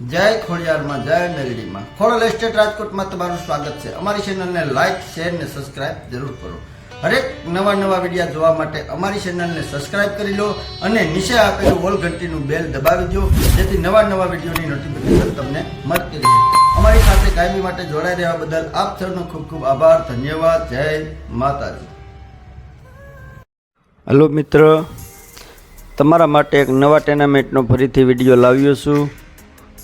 જય ખોડિયારમાં, જય મેલડીમાં ખોડલ એસ્ટેટ રાજકોટમાં તમારું સ્વાગત છે. અમારી ચેનલને લાઇક શેર ને સબસ્ક્રાઇબ જરૂર કરો. હરેક નવા નવા વિડીયા જોવા માટે અમારી ચેનલને સબસ્ક્રાઇબ કરી લો અને નીચે આપેલું ઓલ ઘંટીનું બેલ દબાવી દો, જેથી નવા નવા વિડીયોની નોટિફિકેશન તમને મળતી રહે. અમારી સાથે કાયમી માટે જોડાઈ રહેવા બદલ આપ સૌનો ખૂબ ખૂબ આભાર. ધન્યવાદ. જય માતાજી. હલો મિત્ર, તમારા માટે એક નવા ટેનામેન્ટનો ફરીથી વીડિયો લાવ્યો છું.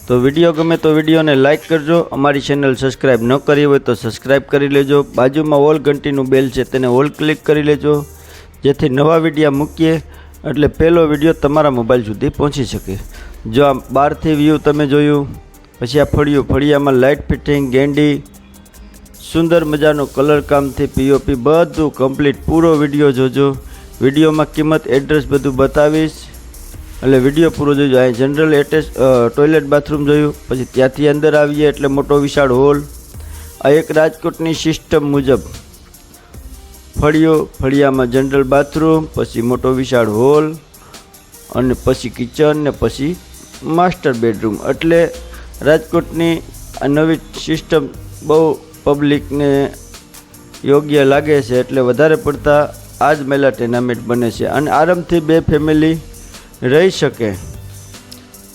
તો વીડિયો ગમે તો વિડીયોને લાઇક કરજો. અમારી ચેનલ સબસ્ક્રાઈબ ન કરી હોય તો સબસ્ક્રાઈબ કરી લેજો. બાજુમાં ઓલ ઘંટીનું બેલ છે તેને ઓલ ક્લિક કરી લેજો. જેથી નવા વિડીયા મૂકીએ એટલે પહેલો વીડિયો તમારા મોબાઈલ સુધી પહોંચી શકે. જો આ બહારથી વ્યૂ તમે જોયું, પછી આ ફળિયું, ફળિયામાં લાઇટ ફિટિંગ ગેંડી, સુંદર મજાનું કલર કામથી પીઓપી બધું કમ્પ્લીટ પૂરો વીડિયો જોજો. વિડીયોમાં કિંમત એડ્રેસ બધું બતાવીશ. એટલે વીડિયો પૂરો જોજો. અહીં જનરલ એટેચ ટોયલેટ બાથરૂમ જોયું. પછી ત્યાંથી અંદર આવીએ એટલે મોટો વિશાળ હોલ આ એક રાજકોટની સિસ્ટમ મુજબ. ફળિયો, ફળિયામાં જનરલ બાથરૂમ પછી મોટો વિશાળ હોલ અને પછી કિચન ને પછી માસ્ટર બેડરૂમ એટલે રાજકોટની આ નવી સિસ્ટમ બહુ પબ્લિકને યોગ્ય લાગે છે. એટલે વધારે પડતા આ જ મેલા ટેનામેન્ટ બને છે. અને આરામથી બે ફેમિલી રહી શકે.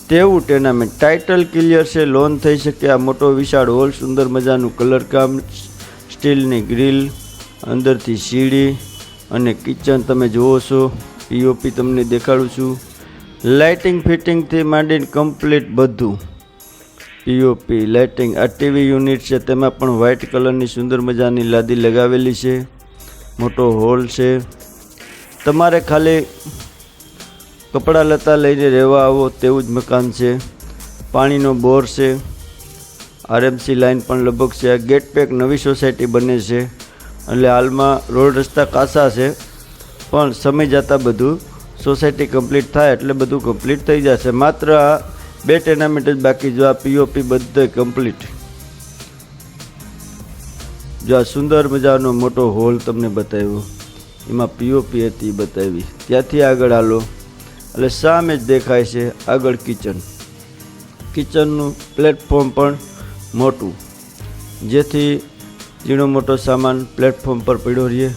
તેવું ટેનામેન્ટ ટાઇટલ ક્લિયર છે લોન થઈ શકે. આ મોટો વિશાળ હોલ સુંદર મજાનું કલર કામ સ્ટીલની ગ્રીલ અંદરથી સીડી અને કિચન તમે જુઓ છો. પીઓપી તમને દેખાડું છું. લાઇટિંગ ફિટિંગથી માંડીને કમ્પ્લીટ બધું. પીઓપી લાઇટિંગ આ ટીવી યુનિટ છે. તેમાં પણ વ્હાઇટ કલરની સુંદર મજાની લાદી લગાવેલી છે. મોટો હોલ છે. તમારે ખાલી કપડાં લતા લઈને રહેવા આવો તેવું જ મકાન છે. પાણીનો બોર છે. આરએમસી લાઇન પણ લગભગ છે. આ ગેટ પેક નવી સોસાયટી બને છે. એટલે હાલમાં રોડ રસ્તા કાસા છે. પણ સમય જતાં બધું સોસાયટી કમ્પ્લીટ થાય એટલે બધું કમ્પ્લીટ થઈ જશે. માત્ર આ બે ટેર્નામેન્ટ જ બાકી જો આ પીઓપી બધે કમ્પ્લીટ. જો આ સુંદર મજાનો મોટો હોલ તમને બતાવ્યો. એમાં પીઓપી હતી બતાવી. ત્યાંથી આગળ હાલો. એટલે સામે જ દેખાય છે આગળ કિચન કિચનનું પ્લેટફોર્મ પણ મોટું. જેથી ઝીણો મોટો સામાન પ્લેટફોર્મ પર પડ્યો રહીએ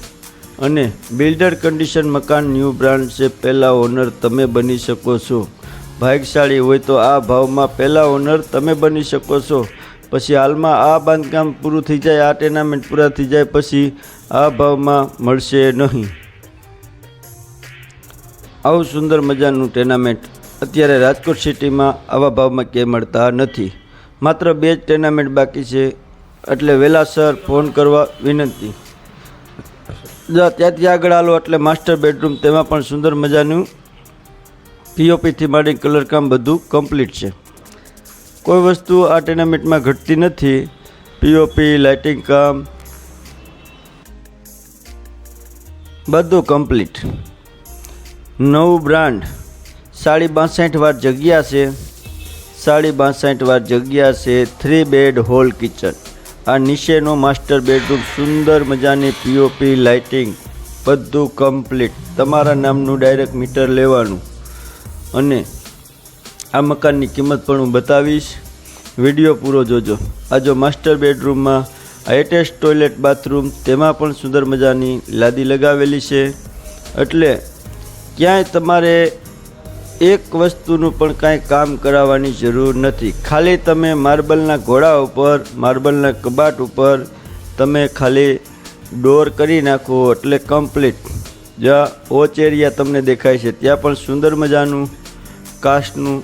અને બિલ્ડર કન્ડિશન મકાન ન્યૂ બ્રાન્ડ છે, પહેલાં ઓનર તમે બની શકો છો. ભાગ્યશાળી હોય તો આ ભાવમાં પહેલાં ઓનર તમે બની શકો છો. પછી હાલમાં આ બાંધકામ પૂરું થઈ જાય, આ ટેનામેન્ટ પૂરા થઈ જાય, પછી આ ભાવમાં મળશે નહીં. આવું સુંદર મજાનું ટેનામેન્ટ અત્યારે રાજકોટ સિટીમાં આવા ભાવમાં ક્યાંય મળતા નથી. માત્ર બે જ ટેનામેન્ટ બાકી છે, એટલે વહેલાસર ફોન કરવા વિનંતી. ત્યાંથી આગળ આલો એટલે માસ્ટર બેડરૂમ તેમાં પણ સુંદર મજાનું પીઓપીથી માંડી કલરકામ બધું કમ્પ્લીટ છે. કોઈ વસ્તુ આ ટેનામેન્ટમાં ઘટતી નથી. પીઓપી લાઇટિંગ કામ, બધું કમ્પ્લીટ નવું બ્રાન્ડ. સાડી બાસઠ વાર જગ્યા છે. સાડી બાસઠ વાર જગ્યા છે. થ્રી બેડ હોલ કિચન આ નીચેનો માસ્ટર બેડરૂમ સુંદર મજાની પીઓપી લાઇટિંગ બધું કમ્પ્લીટ તમારા નામનું ડાયરેક્ટ મીટર લેવાનું. અને આ મકાનની કિંમત પણ હું બતાવીશ. વીડિયો પૂરો જોજો. આ જો માસ્ટર બેડરૂમમાં એટેચ ટોયલેટ બાથરૂમ તેમાં પણ સુંદર મજાની લાદી લગાવેલી છે. એટલે ક્યાંય તમારે એક વસ્તુનું પણ કાંઈ કામ કરાવવાની જરૂર નથી. ખાલી તમે માર્બલના ઘોડા ઉપર, માર્બલના કબાટ ઉપર તમે ખાલી ડોર કરી નાખો એટલે કમ્પ્લીટ. જ્યાં ઓચ એરિયા તમને દેખાય છે, ત્યાં પણ સુંદર મજાનું કાસ્ટનું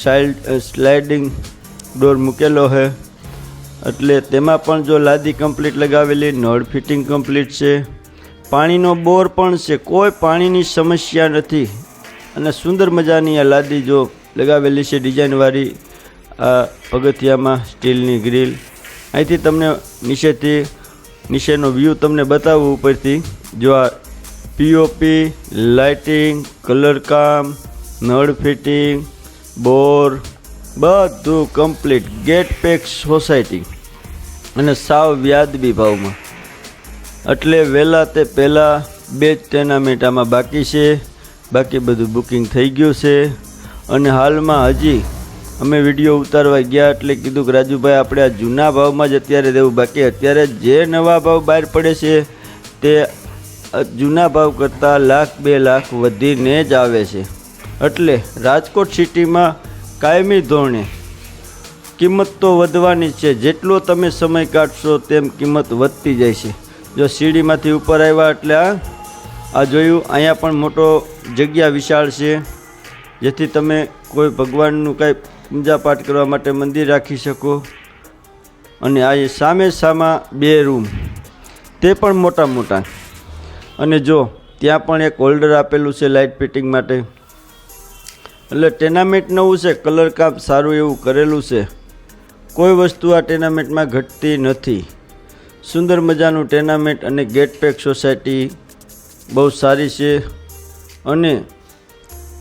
સાઇડ સ્લાઇડિંગ ડોર મૂકેલો છે એટલે તેમાં પણ જો લાદી કમ્પ્લીટ લગાવેલી, નળ ફિટિંગ કમ્પ્લીટ છે. પાણીનો બોર પણ છે. કોઈ પાણીની સમસ્યા નથી. અને સુંદર મજાની આ લાદી જો લગાવેલી છે ડિઝાઇનવાળી આ પગથિયામાં સ્ટીલની ગ્રીલ. અહીંથી તમને નીચેથી નીચેનો વ્યૂ તમને બતાવું ઉપરથી. જો આ પીઓપી લાઇટિંગ કલરકામ નળ ફિટિંગ બોર, બધું કમ્પ્લીટ ગેટ પેક સોસાયટી અને સાવ વ્યાજબી ભાવમાં. એટલે વહેલા તે પહેલાં બે જ ટેનામેન્ટ બાકી છે. બાકી બધું બુકિંગ થઈ ગયું છે. અને હાલમાં હજી અમે વીડિયો ઉતારવા ગયા એટલે કીધું કે રાજુભાઈ, આપણે આ જૂના ભાવમાં જ અત્યારે દેવું બાકી અત્યારે જે નવા ભાવ બહાર પડે છે તે જૂના ભાવ કરતાં લાખ બે લાખ વધીને જ આવે છે. એટલે રાજકોટ સિટીમાં કાયમી ધોરણે કિંમત તો વધવાની જ છે. જેટલો તમે સમય કાઢશો તેમ કિંમત વધતી જાય છે. જો સીડીમાંથી ઉપર આવ્યા એટલે આ આ જોયું, અહીંયા પણ મોટો જગ્યા વિશાળ છે, જેથી તમે કોઈ ભગવાનનું કાંઈ પૂજાપાઠ કરવા માટે મંદિર રાખી શકો. અને આ સામે સામા બે રૂમ, તે પણ મોટા મોટા. અને જો, ત્યાં પણ એક હોલ્ડર આપેલું છે લાઇટ ફિટિંગ માટે. એટલે ટેનામેન્ટ નવું છે, કલર કામ સારું એવું કરેલું છે. કોઈ વસ્તુ આ ટેનામેન્ટમાં ઘટતી નથી. સુંદર મજાનું ટેનામેન્ટ અને ગેટ પેક સોસાયટી બહુ સારી છે. અને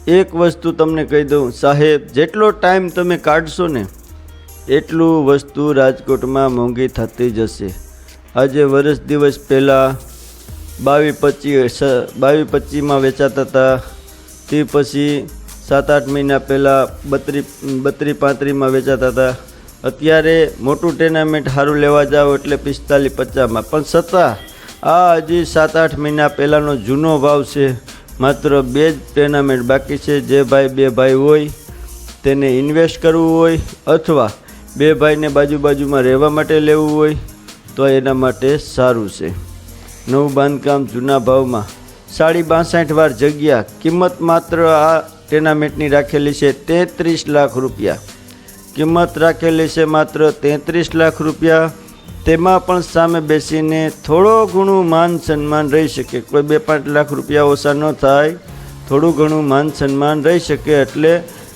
એક વસ્તુ તમને કહી દઉં, સાહેબ, જેટલો ટાઈમ તમે કાઢશો ને, એટલું વસ્તુ રાજકોટમાં મોંઘી થતી જશે. આજે વર્ષ દિવસ પહેલાં બાવીસ પચીસ બાવીસ પચીસમાં વેચાતા હતા. તે પછી સાત આઠ મહિના પહેલાં બત્રી બત્રી પાંત્રીસમાં વેચાતા હતા. અત્યારે મોટું ટેનામેન્ટ સારું લેવા જાઓ એટલે પિસ્તાલીસ પચાસમાં. પણ છતાં, આ હજી સાત આઠ મહિના પહેલાંનો જૂનો ભાવ છે. માત્ર બે જ ટેનામેન્ટ બાકી છે. જે ભાઈ બે ભાઈ હોય, તેને ઇન્વેસ્ટ કરવું હોય, અથવા બે ભાઈને બાજુ બાજુમાં રહેવા માટે લેવું હોય, તો એના માટે સારું છે. નવું બાંધકામ જૂના ભાવમાં. સાડી બાસઠ વાર જગ્યા. કિંમત માત્ર આ ટેનામેન્ટની રાખેલી છે તેત્રીસ લાખ રૂપિયા. કિંમત રાખેલી છે માત્ર તેત્રીસ લાખ રૂપિયા. તેમાં પણ સામે બેસીને થોડો ઘણું માન સન્માન રહી શકે. કોઈ બે પાંચ લાખ રૂપિયા ઓછા ન થાય. થોડું ઘણું માન સન્માન રહી શકે એટલે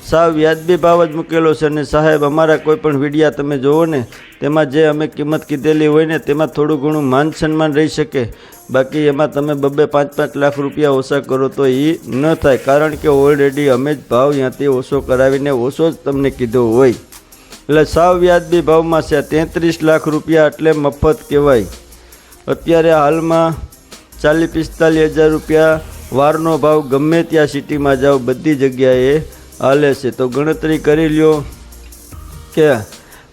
સાવ વ્યાજબી ભાવ જ મૂકેલો છે અને સાહેબ, અમારા કોઈ પણ વિડીયા તમે જુઓ ને, તેમાં જે અમે કિંમત કીધેલી હોય ને, તેમાં થોડું ઘણું માન સન્માન રહી શકે. બાકી એમાં તમે બબે પાંચ પાંચ લાખ રૂપિયા ઓછા કરો તો એ ન થાય. કારણ કે ઓલરેડી અમે જ ભાવ ત્યાંથી ઓછો કરાવીને ઓછો જ તમને કીધો હોય. એટલે સાવ વ્યાજબી ભાવમાં છે. તેત્રીસ લાખ રૂપિયા એટલે મફત કહેવાય. અત્યારે હાલમાં ચાલીસ પિસ્તાલીસ હજાર રૂપિયા વારનો ભાવ ગમે ત્યાં સિટીમાં જાઓ, બધી જગ્યાએ હાલે છે. તો ગણતરી કરી લ્યો કે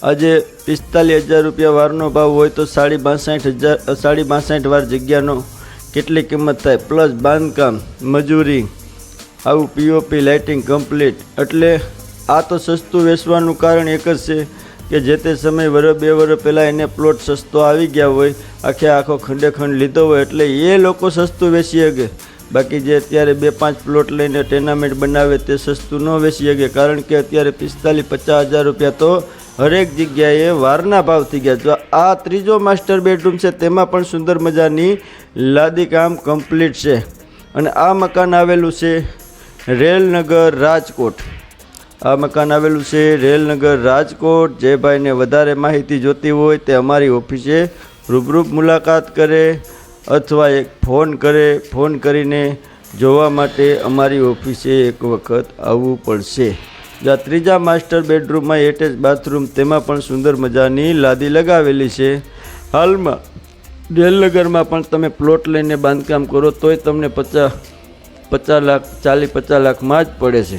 આજે પિસ્તાલીસ હજાર રૂપિયા વારનો ભાવ હોય તો સાડી બાસઠ હજાર સાડી બાસઠ વાર જગ્યાનો કેટલી કિંમત થાય? પ્લસ બાંધકામ, મજૂરી, આવું પીઓપી લાઇટિંગ કમ્પ્લીટ એટલે આ તો સસ્તું વેચવાનું કારણ એક જ છે કે જે તે સમય વરસ બે વરસ પહેલાં એને પ્લોટ સસ્તો આવી ગયા હોય, આખે આખો ખંડે ખંડ લીધો હોય એટલે એ લોકો સસ્તું વેચી શકે. બાકી જે અત્યારે બે પાંચ પ્લોટ લઈને ટેનામેન્ટ બનાવે તે સસ્તું ન વેચી શકે, કારણ કે અત્યારે પિસ્તાલીસ પચાસ હજાર રૂપિયા તો હરેક જગ્યાએ વારના ભાવ થઈ ગયા. જો આ ત્રીજો માસ્ટર બેડરૂમ છે, તેમાં પણ સુંદર મજાની લાદી કામ કમ્પ્લીટ છે. અને આ મકાન આવેલું છે રેલનગર રાજકોટ. આ મકાન આવેલું છે રેલનગર રાજકોટ. જે ભાઈને વધારે માહિતી જોતી હોય તે અમારી ઓફિસે રૂબરૂપ મુલાકાત કરે અથવા એક ફોન કરે. ફોન કરીને જોવા માટે અમારી ઓફિસે એક વખત આવવું પડશે. જો ત્રીજા માસ્ટર બેડરૂમમાં એટેચ બાથરૂમ તેમાં પણ સુંદર મજાની લાદી લગાવેલી છે. હાલમાં રેલનગરમાં પણ તમે પ્લોટ લઈને બાંધકામ કરો તોય તમને પચાસ પચાસ લાખ, ચાલીસ, પચાસ લાખમાં જ પડે છે.